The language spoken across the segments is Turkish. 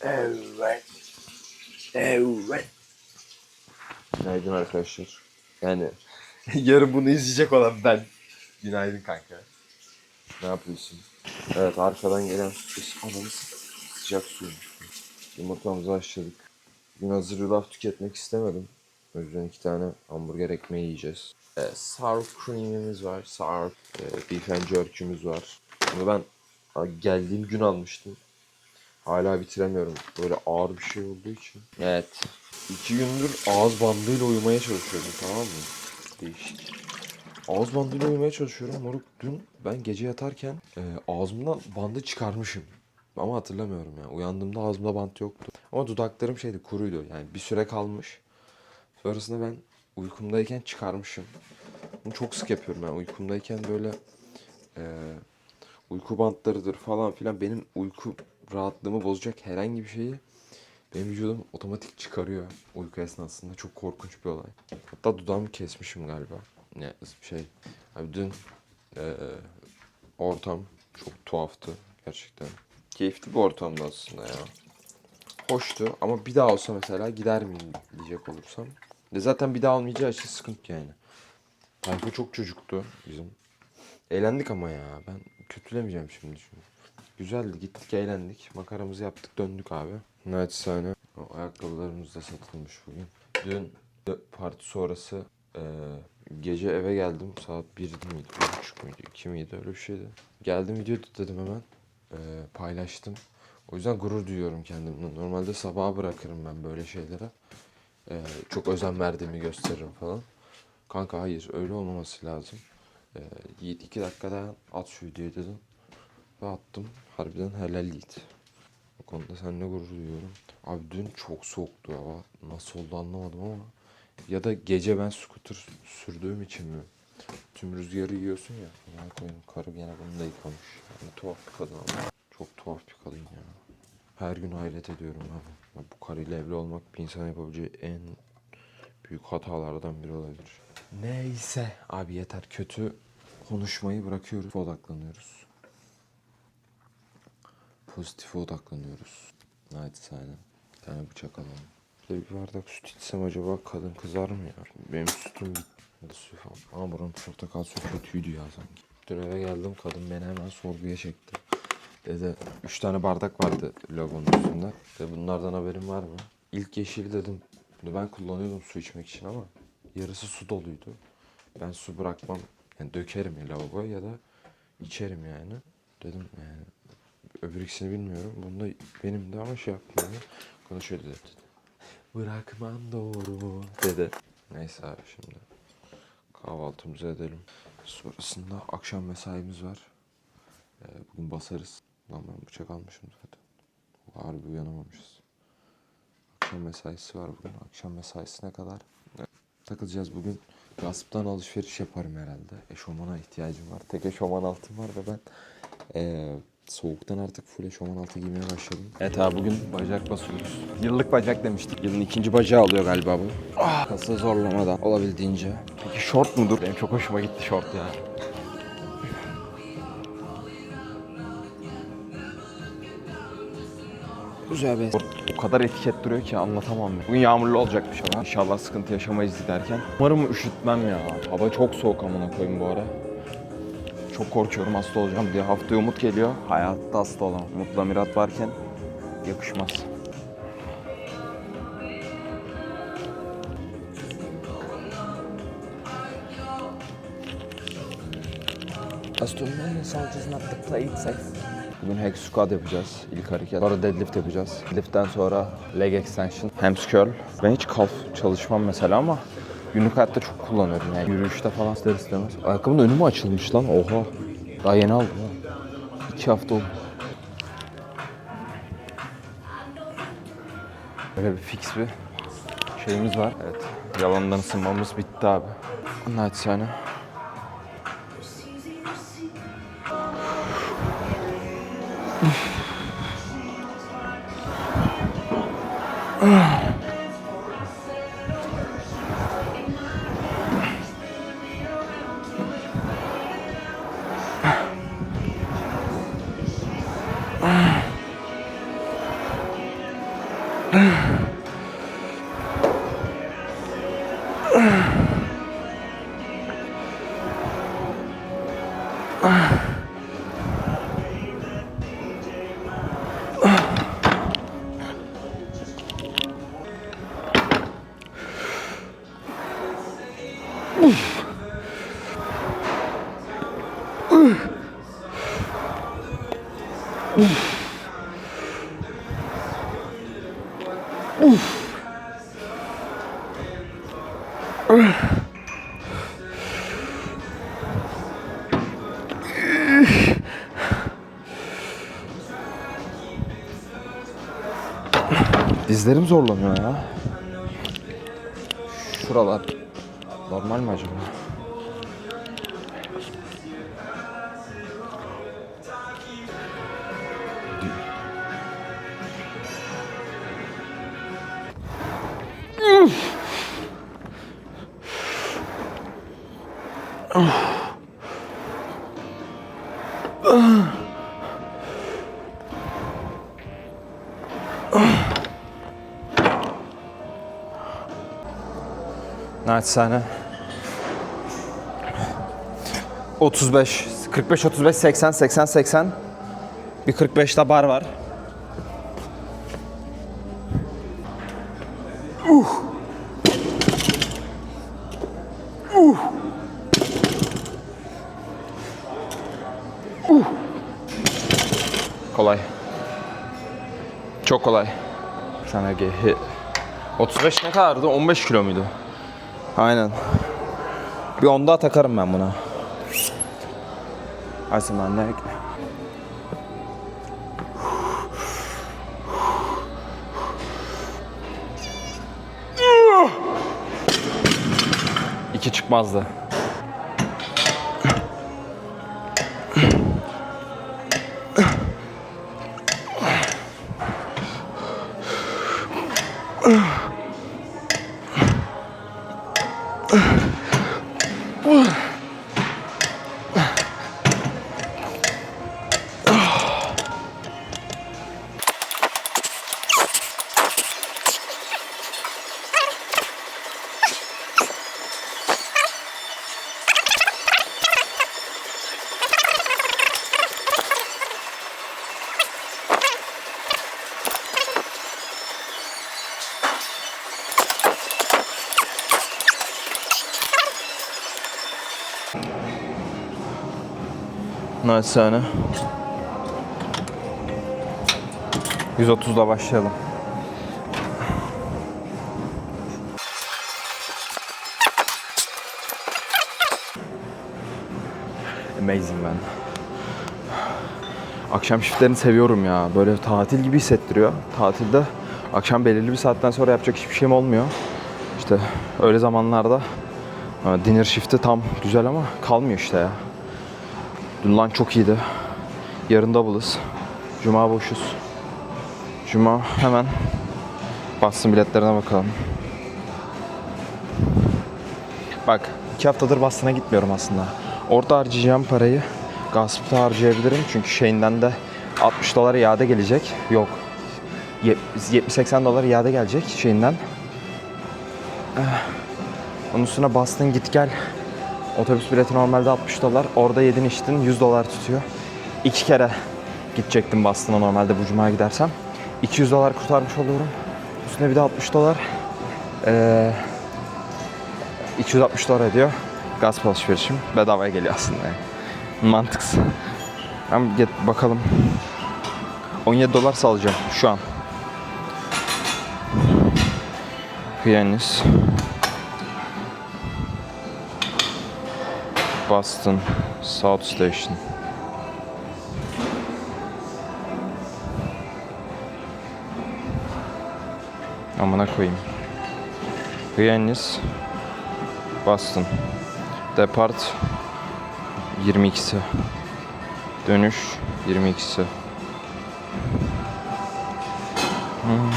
Evet. Evet. Günaydın arkadaşlar. Yani yarın bunu izleyecek olan ben. Günaydın kanka. Ne yapıyorsun? Evet arkadan gelen ses sıcak suymuş. Yumurtamızı haşladık. Bugün hazır yulaf tüketmek istemedim. O yüzden iki tane hamburger ekmeği yiyeceğiz. Ee, sour cream'imiz var. Sour e, beef and jerky'miz var. Bunu ben geldiğim gün almıştım. Hala bitiremiyorum. Böyle ağır bir şey olduğu için. Evet. İki gündür ağız bandıyla uyumaya çalışıyorum tamam mı? Değişik. Ağız bandıyla uyumaya çalışıyorum. Moruk dün ben gece yatarken e, ağzımdan bandı çıkarmışım. Ama hatırlamıyorum ya. Uyandığımda ağzımda bant yoktu. Ama dudaklarım şeydi kuruydu. Yani bir süre kalmış. Sonrasında ben uykumdayken çıkarmışım. Bunu çok sık yapıyorum ben. Uykumdayken böyle e, uyku bantlarıdır falan filan benim uyku rahatlığımı bozacak herhangi bir şeyi benim vücudum otomatik çıkarıyor uyku esnasında. Çok korkunç bir olay. Hatta dudağımı kesmişim galiba. Ne şey. Abi dün eee, ortam çok tuhaftı gerçekten. Keyifli bir ortamdı aslında ya. Hoştu ama bir daha olsa mesela gider miyim diyecek olursam. De zaten bir daha olmayacağı için sıkıntı yani. Tayfa çok çocuktu bizim. Eğlendik ama ya. Ben kötülemeyeceğim şimdi çünkü. Güzeldi. Gittik eğlendik. Makaramızı yaptık döndük abi. Naçizane. O ayakkabılarımız da satılmış bugün. Dün parti sonrası eee, gece eve geldim. Saat 1 miydi? 1.30 muydu? 2 miydi? Öyle bir şeydi. Geldim video dedim hemen. Eee, paylaştım. O yüzden gurur duyuyorum kendimden. Normalde sabaha bırakırım ben böyle şeylere. Eee, çok özen verdiğimi gösteririm falan. Kanka hayır öyle olmaması lazım. Ee, Yiğit iki dakikada at şu videoyu dedim. Ve attım. Harbiden helal Yiğit. O konuda seninle gurur duyuyorum. Abi dün çok soğuktu hava. Nasıl oldu anlamadım ama. Ya da gece ben scooter sürdüğüm için mi? Tüm rüzgarı yiyorsun ya. Ya koyayım karı gene bunu da yıkamış. Yani tuhaf bir kadın ama. Çok tuhaf bir kadın ya. Her gün hayret ediyorum abi. Bu karıyla evli olmak bir insan yapabileceği en büyük hatalardan biri olabilir. Neyse. Abi yeter. Kötü konuşmayı bırakıyoruz. Odaklanıyoruz. Pozitife odaklanıyoruz. Naçizane. Bir tane bıçak alalım. Şöyle bir bardak süt içsem acaba kadın kızar mı ya? Benim sütüm bitti. Ama buranın portakal suyu kötüydü ya sanki. Dün eve geldim kadın beni hemen sorguya çekti. Dedi üç tane bardak vardı logonun üstünde. Dedi bunlardan haberin var mı? İlk yeşili dedim. Bunu ben kullanıyordum su içmek için ama yarısı su doluydu. Ben su bırakmam. Yani dökerim ya lavaboya ya da içerim yani. Dedim yani öbür ikisini bilmiyorum. Bunda benim de ama şey yapmıyor. Şöyle dedi. Bırakman doğru dedi. Neyse abi şimdi kahvaltımızı edelim. Sonrasında akşam mesaimiz var. Ee, bugün basarız. Lan ben bıçak almışım zaten. Harbi uyanamamışız. Akşam mesaisi var bugün. Akşam mesaisine kadar takılacağız bugün. Gasp'tan alışveriş yaparım herhalde. Eşofmana ihtiyacım var. Tek eşofman altım var ve ben eee, soğuktan artık full eşofman altı giymeye başladım. Evet abi bugün bacak basıyoruz. Yıllık bacak demiştik. Yılın ikinci bacağı alıyor galiba bu. Ah, kası zorlamadan olabildiğince. Peki short mudur? Benim çok hoşuma gitti short ya. Güzel be. O kadar etiket duruyor ki anlatamam ya. Bugün yağmurlu olacakmış hava. İnşallah sıkıntı yaşamayız giderken. Umarım üşütmem ya. Hava çok soğuk amına koyayım bu ara. Çok korkuyorum hasta olacağım diye. Haftaya Umut geliyor. Hayatta hasta olamam. Umut'la Mirat varken yakışmaz. Safe. Bugün hack squat yapacağız ilk hareket. Sonra deadlift yapacağız. Deadlift'ten sonra leg extension, hamstring curl. Ben hiç kalf çalışmam mesela ama Günlük hayatta çok kullanıyorum yani. Yürüyüşte falan ister istemez. Ayakkabının önü mü açılmış lan? Oha. Daha yeni aldım ha. İki hafta oldu. Böyle bir fix bir şeyimiz var. Evet. Yalandan ısınmamız bitti abi. Naçizane. Ugh. Oof. Oof. Dizlerim zorlanıyor ya. Şuralar normal mi acaba? Naçizane. 35, 45, 35, 80, 80, 80. Bir 45 de bar var. Kolay. Çok kolay. Bir tane gehi. 35 ne kadardı? 15 kilo muydu? Aynen. Bir onda takarım ben buna. Aysen ne? İki çıkmazdı. Naçizane. 130'da başlayalım. Amazing ben. Akşam shiftlerini seviyorum ya. Böyle tatil gibi hissettiriyor. Tatilde akşam belirli bir saatten sonra yapacak hiçbir şeyim olmuyor. İşte öyle zamanlarda dinner shift'i tam güzel ama kalmıyor işte ya. Dün lan çok iyiydi. Yarın double'ız. Cuma boşuz. Cuma hemen Boston biletlerine bakalım. Bak iki haftadır Boston'a gitmiyorum aslında. Orada harcayacağım parayı Gasp'ta harcayabilirim. Çünkü şeyinden de 60 dolar iade gelecek. Yok. 70-80 dolar iade gelecek şeyinden. Eh, Onun üstüne Boston git gel. Otobüs bileti normalde 60 dolar. Orada yedin içtin 100 dolar tutuyor. İki kere gidecektim Boston'a normalde bu cuma gidersem. 200 dolar kurtarmış oluyorum. Üstüne bir de 60 dolar. Ee, 260 dolar ediyor. Gaz alışverişim bedavaya geliyor aslında yani. Mantıksız. Ben get bakalım. 17 dolar salacağım şu an. Hyannis. Boston South Station. Amına koyayım. Hyannis Boston. Depart 22'si. Dönüş 22'si. Hmm.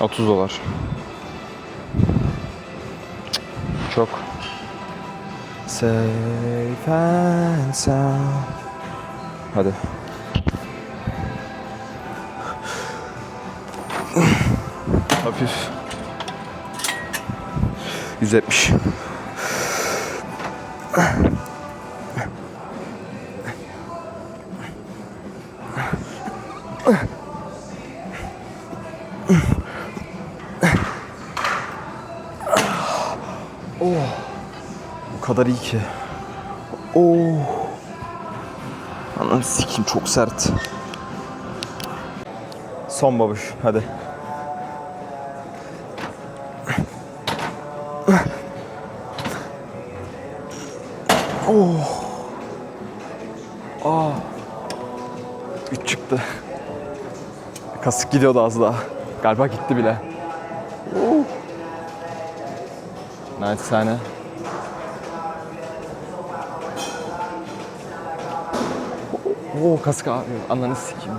30 dolar. Çok. Safe and sound. Hadi. Hafif. 170. Bu kadar iyi ki. Oo. Anam sikim çok sert. Son babuş hadi. Oh. Aa. Üç çıktı. Kasık gidiyordu az daha. Galiba gitti bile. Oh. Naçizane. Oo kasık ağrıyor. Ananı sikeyim.